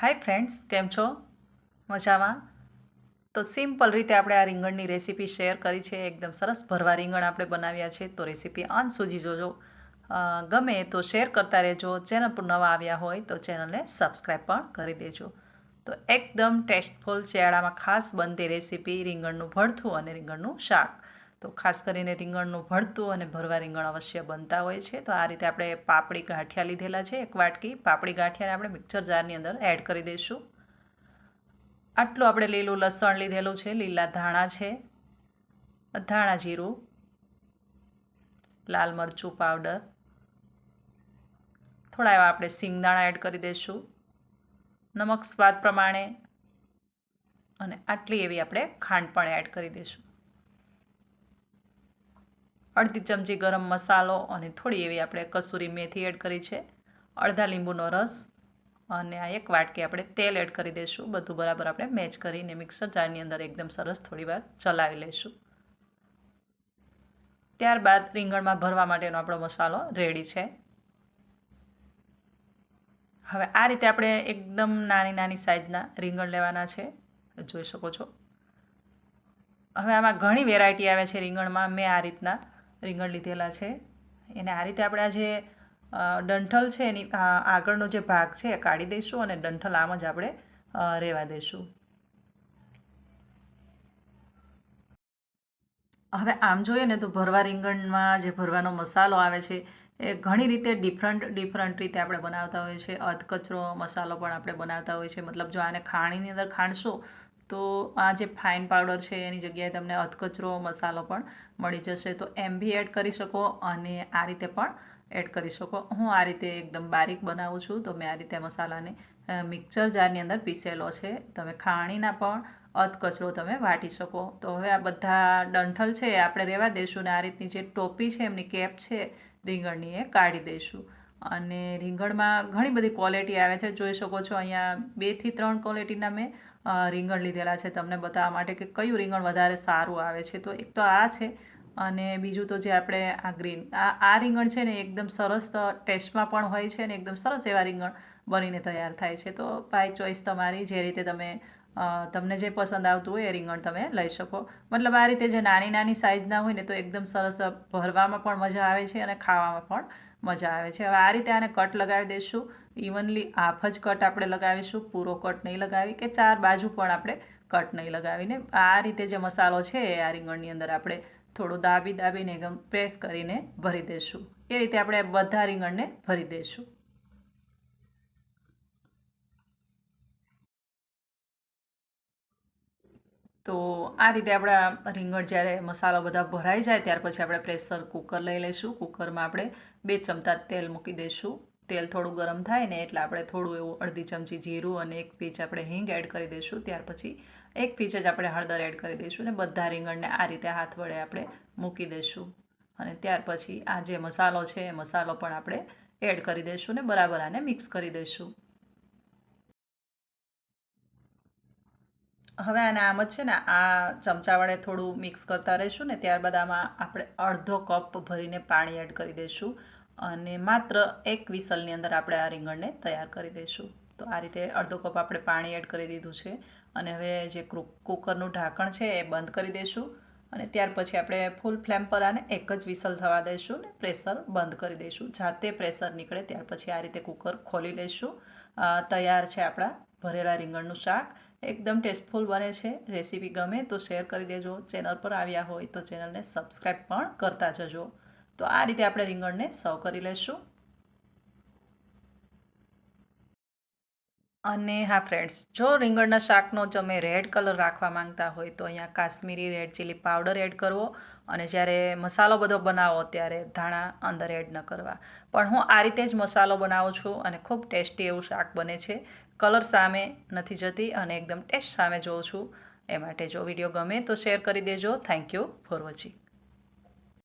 Hi friends, કેમ છો? મજામાં? તો સિમ્પલ રીતે આપણે આ રીંગણની રેસીપી શેર કરી છે. એકદમ સરસ ભરવા રીંગણ આપણે બનાવ્યા છે. તો રેસીપી અંત સુધી જોજો. ગમે તો શેર કરતા રહેજો. ચેનલ પર નવા આવ્યા હોય તો ચેનલને સબસ્ક્રાઈબ પણ કરી દેજો. તો એકદમ ટેસ્ટફુલ શિયાળામાં ખાસ બનતી રેસીપી રીંગણનું ભરથું અને રીંગણનું શાક. તો ખાસ કરીને રીંગણનું ભળતું અને ભરવા રીંગણ અવશ્ય બનતા હોય છે. તો આ રીતે આપણે પાપડી ગાંઠિયા લીધેલા છે, એક વાટકી. પાપડી ગાંઠિયાને આપણે મિક્સર જારની અંદર એડ કરી દઈશું. આટલું આપણે લીલું લસણ લીધેલું છે, લીલા ધાણા છે, ધાણા જીરું, લાલ મરચું પાવડર. થોડા એવા આપણે સિંગદાણા એડ કરી દઈશું. નમક સ્વાદ પ્રમાણે અને આટલી એવી આપણે ખાંડ પણ એડ કરી દઈશું. અડધી ચમચી ગરમ મસાલો અને થોડી એવી આપણે કસૂરી મેથી એડ કરી છે. અડધા લીંબુનો રસ અને આ એક વાટકી આપણે તેલ એડ કરી દઈશું. બધું બરાબર આપણે મેચ કરીને મિક્સર જારની અંદર એકદમ સરસ થોડીવાર ચલાવી લઈશું. ત્યારબાદ રીંગણમાં ભરવા માટેનો આપણો મસાલો રેડી છે. હવે આ રીતે આપણે એકદમ નાની નાની સાઇઝના રીંગણ લેવાના છે. જોઈ શકો છો. હવે આમાં ઘણી વેરાયટી આવે છે રીંગણમાં. મેં આ રીતના રીંગણ લીધેલા છે. એને આ રીતે આપણે આ જે ડંઠલ છે એની આગળનો જે ભાગ છે એ કાઢી દઈશું અને ડંઠલ આમ જ આપણે રહેવા દઈશું. હવે આમ જોઈએ ને તો ભરવા રીંગણમાં જે ભરવાનો મસાલો આવે છે એ ઘણી રીતે ડિફરન્ટ ડિફરન્ટ રીતે આપણે બનાવતા હોઈએ છીએ અધકચરો મસાલો પણ આપણે બનાવતા હોઈએ છીએ મતલબ જો આને ખાણીની અંદર ખાણશો તો આ જે ફાઇન પાવડર છે, એની જગ્યાએ તમને અધકચરો, મસાલો પણ મળી જશે. તો એમ બી એડ કરી શકો અને આ રીતે પણ એડ કરી શકો. હું આ રીતે એકદમ બારીક બનાવું છું. તો મેં આ રીતે મસાલાને મિક્સર જારની અંદર પીસેલો છે. તમે ખાણીના પણ અધકચરો તમે વાટી શકો. તો હવે આ બધા ડંઠલ છે આપણે રહેવા દઈશું ને આ રીતની જે ટોપી છે, એમની કેપ છે, રીંગણની એ કાઢી દઈશું અને રીંગણમાં ઘણી બધી ક્વોલિટી આવે છે. જોઈ શકો છો અહીંયા બેથી ત્રણ ક્વોલિટીના મેં રીંગણ લીધેલા છે તમને બતાવવા માટે કે કયું રીંગણ વધારે સારું આવે છે. તો એક તો આ છે અને બીજું તો જે આપણે આ ગ્રીન, આ આ રીંગણ છે ને એકદમ સરસ ટેસ્ટમાં પણ હોય છે અને એકદમ સરસ એવા રીંગણ બનીને તૈયાર થાય છે. તો બાય ચોઈસ તમારી જે રીતે તમે તમને જે પસંદ આવતું હોય એ રીંગણ તમે લઈ શકો. મતલબ આ રીતે જે નાની નાની સાઇઝના હોય ને તો એકદમ સરસ ભરવામાં પણ મજા આવે છે અને ખાવામાં પણ મજા આવે છે. હવે આ રીતે આને કટ લગાવી દઈશું. ઇવનલી હાફ જ કટ આપણે લગાવીશું. પૂરો કટ નહીં લગાવી કે ચાર બાજુ પણ આપણે કટ નહીં લગાવીને. આ રીતે જે મસાલો છે એ આ રીંગણની અંદર આપણે થોડું દાબી દાબીને એકદમ પ્રેસ કરીને ભરી દઈશું. એ રીતે આપણે બધા રીંગણને ભરી દઈશું. તો આ રીતે આપણા રીંગણ જ્યારે મસાલો બધા ભરાઈ જાય, ત્યાર પછી આપણે પ્રેશર કુકર લઈ લઈશું. કુકરમાં આપણે બે ચમચા તેલ મૂકી દઈશું. તેલ થોડું ગરમ થાય ને એટલે આપણે થોડું એવું અડધી ચમચી જીરું અને એક પીચ આપણે હિંગ એડ કરી દઈશું. ત્યાર પછી એક પીચ જ આપણે હળદર એડ કરી દઈશું ને બધા રીંગણને આ રીતે હાથ વડે આપણે મૂકી દઈશું. અને ત્યાર પછી આ જે મસાલો છે, એ મસાલો પણ આપણે એડ કરી દઈશું ને બરાબર આને મિક્સ કરી દઈશું. હવે આને આમ જ છે ને, આ ચમચા વડે થોડું મિક્સ કરતા રહીશું ને, ત્યારબાદ આમાં આપણે અડધો કપ ભરીને પાણી એડ કરી દઈશું અને માત્ર એક વિસલની અંદર આપણે આ રીંગણને તૈયાર કરી દઈશું. તો આ રીતે અડધો કપ આપણે પાણી એડ કરી દીધું છે અને હવે જે કુકરનું ઢાંકણ છે એ બંધ કરી દઈશું અને ત્યાર પછી આપણે ફૂલ ફ્લેમ પર આને એક જ વિસલ થવા દઈશું ને, પ્રેશર બંધ કરી દઈશું. જાતે પ્રેશર નીકળે ત્યાર પછી આ રીતે કુકર ખોલી લઈશું. તૈયાર છે આપણા ભરેલા રીંગણનું શાક. એકદમ ટેસ્ટફુલ બને છે, રેસીપી ગમે તો શેર કરી દેજો. ચેનલ પર આવ્યા હોય તો ચેનલને સબસ્ક્રાઈબ પણ કરતા જજો. તો આ રીતે આપણે રીંગણને સર્વ કરી લઈશું અને હા ફ્રેન્ડ્સ જો રીંગણના શાકનો તમે રેડ કલર રાખવા માંગતા હોય, તો અહીંયા Kashmiri red chilli powder add કરવો અને જ્યારે મસાલો બધો બનાવો, ત્યારે ધાણા અંદર એડ ન કરવા. પણ હું આ રીતે જ મસાલો બનાવું છું અને ખૂબ ટેસ્ટી એવું શાક બને છે. કલર સામે નથી જતી અને એકદમ ટેસ્ટ સામે જોઉં છું. એ માટે જો વીડિયો ગમે તો શેર કરી દેજો. Thank you for watching